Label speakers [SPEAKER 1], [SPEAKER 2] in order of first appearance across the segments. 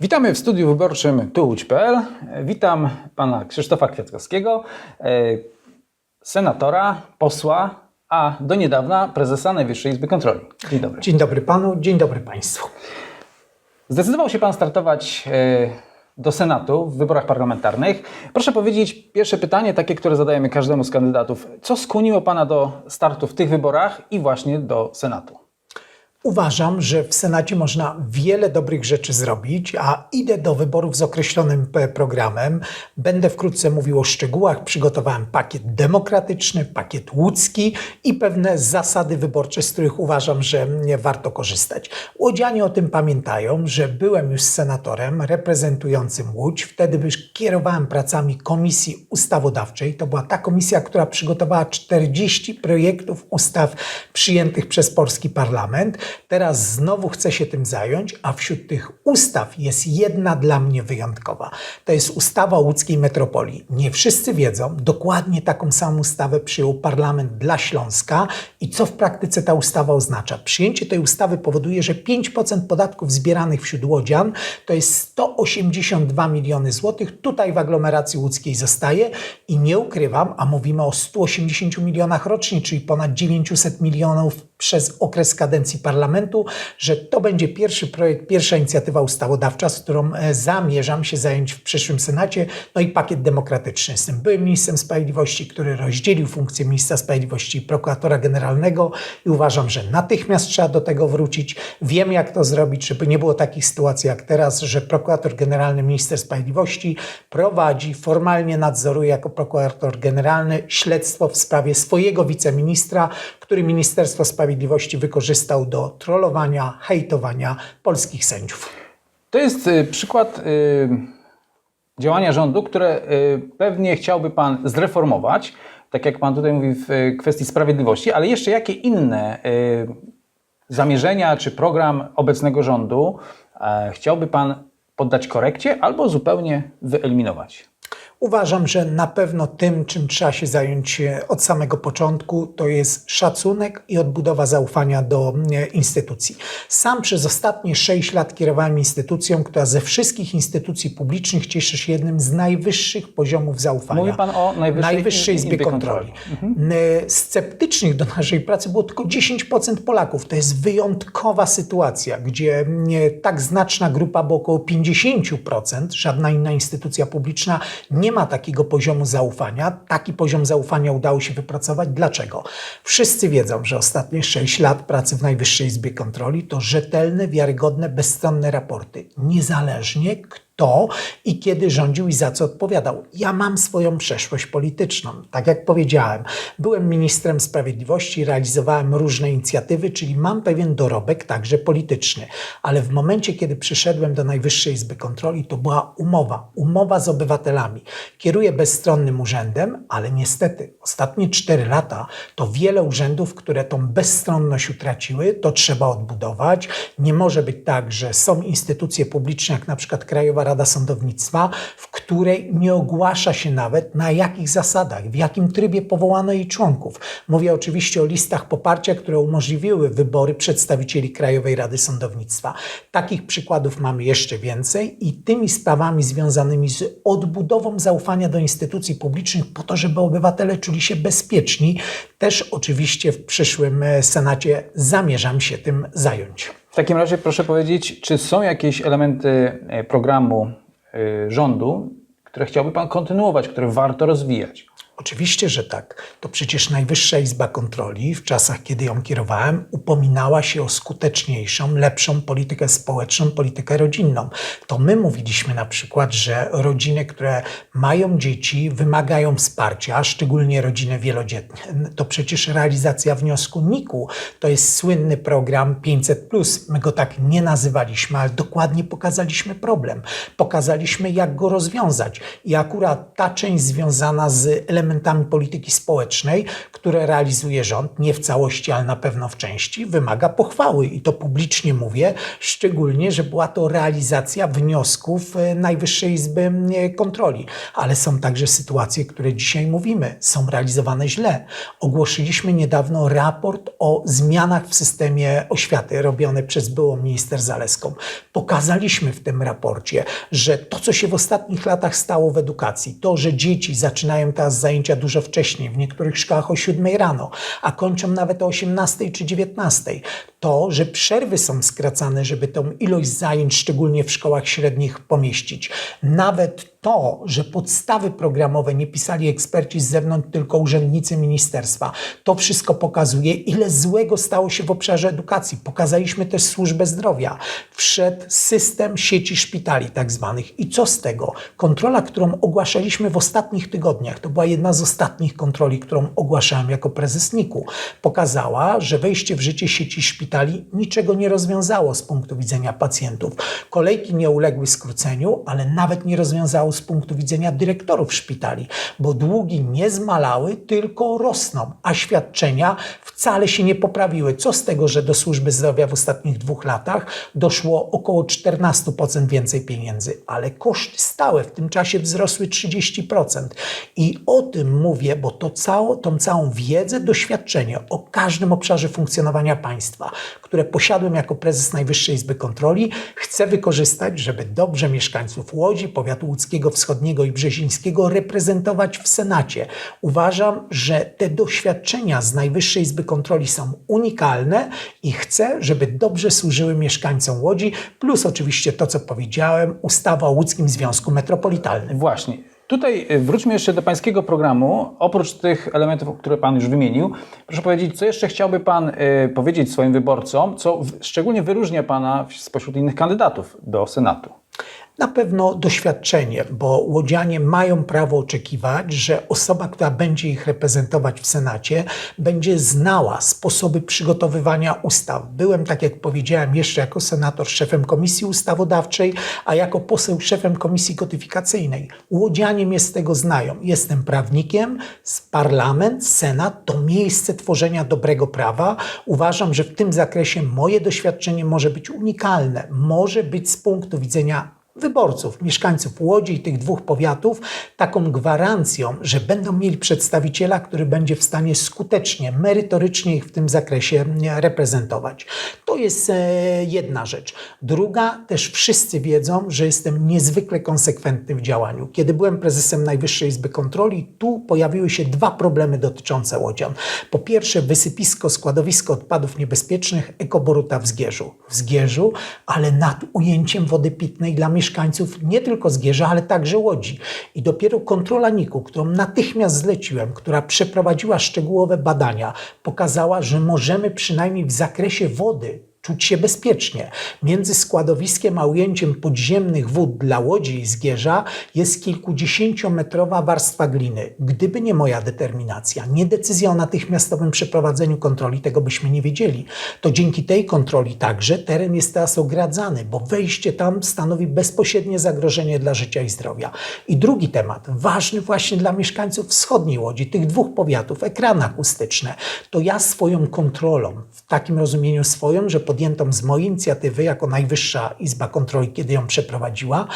[SPEAKER 1] Witamy w studiu wyborczym tułódź.pl. Witam pana Krzysztofa Kwiatkowskiego, e, senatora, posła, a do niedawna prezesa Najwyższej Izby Kontroli. Dzień dobry.
[SPEAKER 2] Dzień dobry panu, dzień dobry państwu.
[SPEAKER 1] Zdecydował się pan startować e, do Senatu w wyborach parlamentarnych. Proszę powiedzieć, pierwsze pytanie, takie, które zadajemy każdemu z kandydatów. Co skłoniło pana do startu w tych wyborach i właśnie do Senatu?
[SPEAKER 2] Uważam, że w Senacie można wiele dobrych rzeczy zrobić, a idę do wyborów z określonym programem. Będę wkrótce mówił o szczegółach. Przygotowałem pakiet demokratyczny, pakiet łódzki i pewne zasady wyborcze, z których uważam, że warto korzystać. Łodzianie o tym pamiętają, że byłem już senatorem reprezentującym Łódź. Wtedy już kierowałem pracami Komisji Ustawodawczej. To była ta komisja, która przygotowała 40 projektów ustaw przyjętych przez polski parlament. Teraz znowu chcę się tym zająć, a wśród tych ustaw jest jedna dla mnie wyjątkowa. To jest ustawa łódzkiej metropolii. Nie wszyscy wiedzą, dokładnie taką samą ustawę przyjął parlament dla Śląska i co w praktyce ta ustawa oznacza. Przyjęcie tej ustawy powoduje, że 5% podatków zbieranych wśród łodzian to jest 182 miliony złotych. Tutaj w aglomeracji łódzkiej zostaje i nie ukrywam, a mówimy o 180 milionach rocznie, czyli ponad 900 milionów przez okres kadencji parlamentu, że to będzie pierwszy projekt, pierwsza inicjatywa ustawodawcza, z którą e, zamierzam się zająć w przyszłym Senacie. No i pakiet demokratyczny. Jestem byłym ministrem sprawiedliwości, który rozdzielił funkcję ministra sprawiedliwości i prokuratora generalnego i uważam, że natychmiast trzeba do tego wrócić. Wiem, jak to zrobić, żeby nie było takich sytuacji jak teraz, że prokurator generalny, minister sprawiedliwości prowadzi, formalnie nadzoruje jako prokurator generalny śledztwo w sprawie swojego wiceministra, który Ministerstwo Sprawiedliwości wykorzystał do trollowania, hejtowania polskich sędziów.
[SPEAKER 1] To jest y, przykład y, działania rządu, które y, pewnie chciałby Pan zreformować, tak jak Pan tutaj mówi w y, kwestii sprawiedliwości, ale jeszcze jakie inne y, zamierzenia czy program obecnego rządu e, chciałby Pan poddać korekcie albo zupełnie wyeliminować?
[SPEAKER 2] Uważam, że na pewno tym, czym trzeba się zająć e, od samego początku, to jest szacunek i odbudowa zaufania do e, instytucji. Sam przez ostatnie 6 lat kierowałem instytucją, która ze wszystkich instytucji publicznych cieszy się jednym z najwyższych poziomów zaufania.
[SPEAKER 1] Mówi Pan o Najwyższej
[SPEAKER 2] Izbie,
[SPEAKER 1] Izbie
[SPEAKER 2] Kontroli.
[SPEAKER 1] Kontroli.
[SPEAKER 2] E, Sceptycznych do naszej pracy było tylko 10% Polaków. To jest wyjątkowa sytuacja, gdzie tak znaczna grupa, bo około 50%, żadna inna instytucja publiczna nie ma takiego poziomu zaufania. Taki poziom zaufania udało się wypracować. Dlaczego? Wszyscy wiedzą, że ostatnie 6 lat pracy w Najwyższej Izbie Kontroli to rzetelne, wiarygodne, bezstronne raporty. Niezależnie kto i kiedy rządził i za co odpowiadał. Ja mam swoją przeszłość polityczną. Tak jak powiedziałem, byłem ministrem sprawiedliwości, realizowałem różne inicjatywy, czyli mam pewien dorobek także polityczny. Ale w momencie, kiedy przyszedłem do Najwyższej Izby Kontroli, to była umowa. Umowa z obywatelami. Kieruję bezstronnym urzędem, ale niestety ostatnie 4 lata to wiele urzędów, które tą bezstronność utraciły, to trzeba odbudować. Nie może być tak, że są instytucje publiczne, jak na przykład Krajowa Rada Sądownictwa, w której nie ogłasza się nawet na jakich zasadach, w jakim trybie powołano jej członków. Mówię oczywiście o listach poparcia, które umożliwiły wybory przedstawicieli Krajowej Rady Sądownictwa. Takich przykładów mamy jeszcze więcej i tymi sprawami związanymi z odbudową zaufania do instytucji publicznych po to, żeby obywatele czuli się bezpieczni, też oczywiście w przyszłym e, Senacie zamierzam się tym zająć.
[SPEAKER 1] W takim razie proszę powiedzieć, czy są jakieś elementy e, programu rządu, które chciałby Pan kontynuować, które warto rozwijać?
[SPEAKER 2] Oczywiście, że tak. To przecież Najwyższa Izba Kontroli w czasach, kiedy ją kierowałem, upominała się o skuteczniejszą, lepszą politykę społeczną, politykę rodzinną. To my mówiliśmy na przykład, że rodziny, które mają dzieci, wymagają wsparcia, szczególnie rodziny wielodzietne. To przecież realizacja wniosku NIK-u to jest słynny program 500. My go tak nie nazywaliśmy, ale dokładnie pokazaliśmy problem. Pokazaliśmy, jak go rozwiązać. I akurat ta część związana z elementami elementami polityki społecznej, które realizuje rząd, nie w całości, ale na pewno w części, wymaga pochwały i to publicznie mówię, szczególnie, że była to realizacja wniosków e, Najwyższej Izby e, Kontroli. Ale są także sytuacje, które dzisiaj mówimy, są realizowane źle. Ogłosiliśmy niedawno raport o zmianach w systemie oświaty robione przez byłą minister Zaleską. Pokazaliśmy w tym raporcie, że to, co się w ostatnich latach stało w edukacji, to, że dzieci zaczynają teraz zajęcia dużo wcześniej, w niektórych szkołach o 7 rano, a kończą nawet o 18 czy 19, to, że przerwy są skracane, żeby tą ilość zajęć, szczególnie w szkołach średnich, pomieścić. Nawet to, że podstawy programowe nie pisali eksperci z zewnątrz, tylko urzędnicy ministerstwa, to wszystko pokazuje, ile złego stało się w obszarze edukacji. Pokazaliśmy też służbę zdrowia. Wszedł system sieci szpitali tak zwanych. I co z tego? Kontrola, którą ogłaszaliśmy w ostatnich tygodniach, to była jedna z ostatnich kontroli, którą ogłaszałem jako prezes NIK-u, pokazała, że wejście w życie sieci szpitali niczego nie rozwiązało z punktu widzenia pacjentów. Kolejki nie uległy skróceniu, ale nawet nie rozwiązało z punktu widzenia dyrektorów szpitali, bo długi nie zmalały, tylko rosną, a świadczenia wcale się nie poprawiły. Co z tego, że do służby zdrowia w ostatnich dwóch latach doszło około 14% więcej pieniędzy, ale koszty stałe w tym czasie wzrosły 30%. I o tym mówię, bo to całą, tą całą wiedzę, doświadczenie o każdym obszarze funkcjonowania państwa, które posiadłem jako prezes Najwyższej Izby Kontroli, chcę wykorzystać, żeby dobrze mieszkańców Łodzi, powiatu łódzkiego, wschodniego i brzezińskiego reprezentować w Senacie. Uważam, że te doświadczenia z Najwyższej Izby Kontroli są unikalne i chcę, żeby dobrze służyły mieszkańcom Łodzi, plus oczywiście to, co powiedziałem, ustawa o Łódzkim Związku Metropolitalnym.
[SPEAKER 1] Właśnie. Tutaj y, wróćmy jeszcze do Pańskiego programu. Oprócz tych elementów, które Pan już wymienił, proszę powiedzieć, co jeszcze chciałby Pan y, powiedzieć swoim wyborcom, co szczególnie wyróżnia Pana spośród innych kandydatów do Senatu?
[SPEAKER 2] Na pewno doświadczenie, bo łodzianie mają prawo oczekiwać, że osoba, która będzie ich reprezentować w Senacie, będzie znała sposoby przygotowywania ustaw. Byłem, tak jak powiedziałem, jeszcze jako senator szefem Komisji Ustawodawczej, a jako poseł szefem Komisji Kodyfikacyjnej. Łodzianie mnie z tego znają. Jestem prawnikiem, parlament, senat to miejsce tworzenia dobrego prawa. Uważam, że w tym zakresie moje doświadczenie może być unikalne. Może być z punktu widzenia wyborców, mieszkańców Łodzi i tych dwóch powiatów taką gwarancją, że będą mieli przedstawiciela, który będzie w stanie skutecznie, merytorycznie ich w tym zakresie reprezentować. To jest e, jedna rzecz. Druga, też wszyscy wiedzą, że jestem niezwykle konsekwentny w działaniu. Kiedy byłem prezesem Najwyższej Izby Kontroli, tu pojawiły się dwa problemy dotyczące łodzian. Po pierwsze, wysypisko, składowisko odpadów niebezpiecznych Ekoboruta w Zgierzu. W Zgierzu, ale nad ujęciem wody pitnej dla mieszkańców nie tylko Zgierza, ale także Łodzi. I dopiero kontrola NIK-u, którą natychmiast zleciłem, która przeprowadziła szczegółowe badania, pokazała, że możemy przynajmniej w zakresie wody czuć się bezpiecznie. Między składowiskiem a ujęciem podziemnych wód dla Łodzi i Zgierza jest kilkudziesięciometrowa warstwa gliny. Gdyby nie moja determinacja, nie decyzja o natychmiastowym przeprowadzeniu kontroli, tego byśmy nie wiedzieli. To dzięki tej kontroli także teren jest teraz ogradzany, bo wejście tam stanowi bezpośrednie zagrożenie dla życia i zdrowia. I drugi temat, ważny właśnie dla mieszkańców wschodniej Łodzi, tych dwóch powiatów, ekrany akustyczne, to ja swoją kontrolą, w takim rozumieniu swoją, że podjętą z mojej inicjatywy jako Najwyższa Izba Kontroli, kiedy ją przeprowadziła,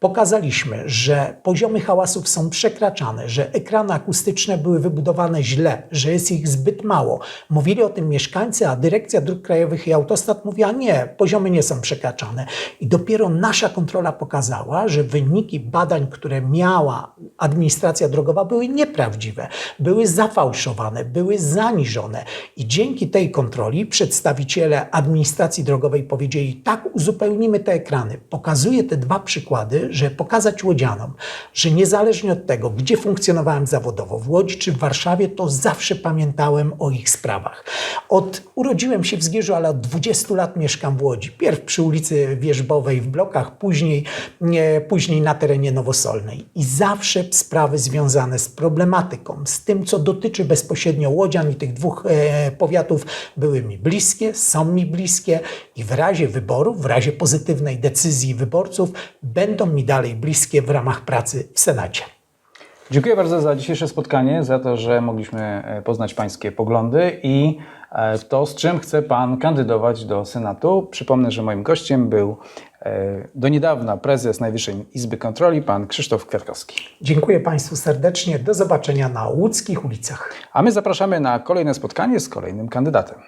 [SPEAKER 2] pokazaliśmy, że poziomy hałasów są przekraczane, że ekrany akustyczne były wybudowane źle, że jest ich zbyt mało. Mówili o tym mieszkańcy, a Dyrekcja Dróg Krajowych i Autostrad mówiła nie, poziomy nie są przekraczane. I dopiero nasza kontrola pokazała, że wyniki badań, które miała administracja drogowa były nieprawdziwe, były zafałszowane, były zaniżone. I dzięki tej kontroli przedstawiciele administracji drogowej powiedzieli tak, uzupełnimy te ekrany. Pokazuję te dwa przykłady, że pokazać łodzianom, że niezależnie od tego, gdzie funkcjonowałem zawodowo, w Łodzi czy w Warszawie, to zawsze pamiętałem o ich sprawach. Od, urodziłem się w Zgierzu, ale od 20 lat mieszkam w Łodzi. Pierw przy ulicy Wierzbowej w blokach, później, nie, później na terenie Nowosolnej. I zawsze sprawy związane z problematyką, z tym, co dotyczy bezpośrednio Łodzian i tych dwóch e, powiatów, były mi bliskie, są mi bliskie i w razie wyborów, w razie pozytywnej decyzji wyborców, będą mi dalej bliskie w ramach pracy w Senacie.
[SPEAKER 1] Dziękuję bardzo za dzisiejsze spotkanie, za to, że mogliśmy e, poznać Pańskie poglądy i e, to, z czym chce Pan kandydować do Senatu. Przypomnę, że moim gościem był e, do niedawna prezes Najwyższej Izby Kontroli, Pan Krzysztof Kwiatkowski.
[SPEAKER 2] Dziękuję Państwu serdecznie. Do zobaczenia na łódzkich ulicach.
[SPEAKER 1] A my zapraszamy na kolejne spotkanie z kolejnym kandydatem.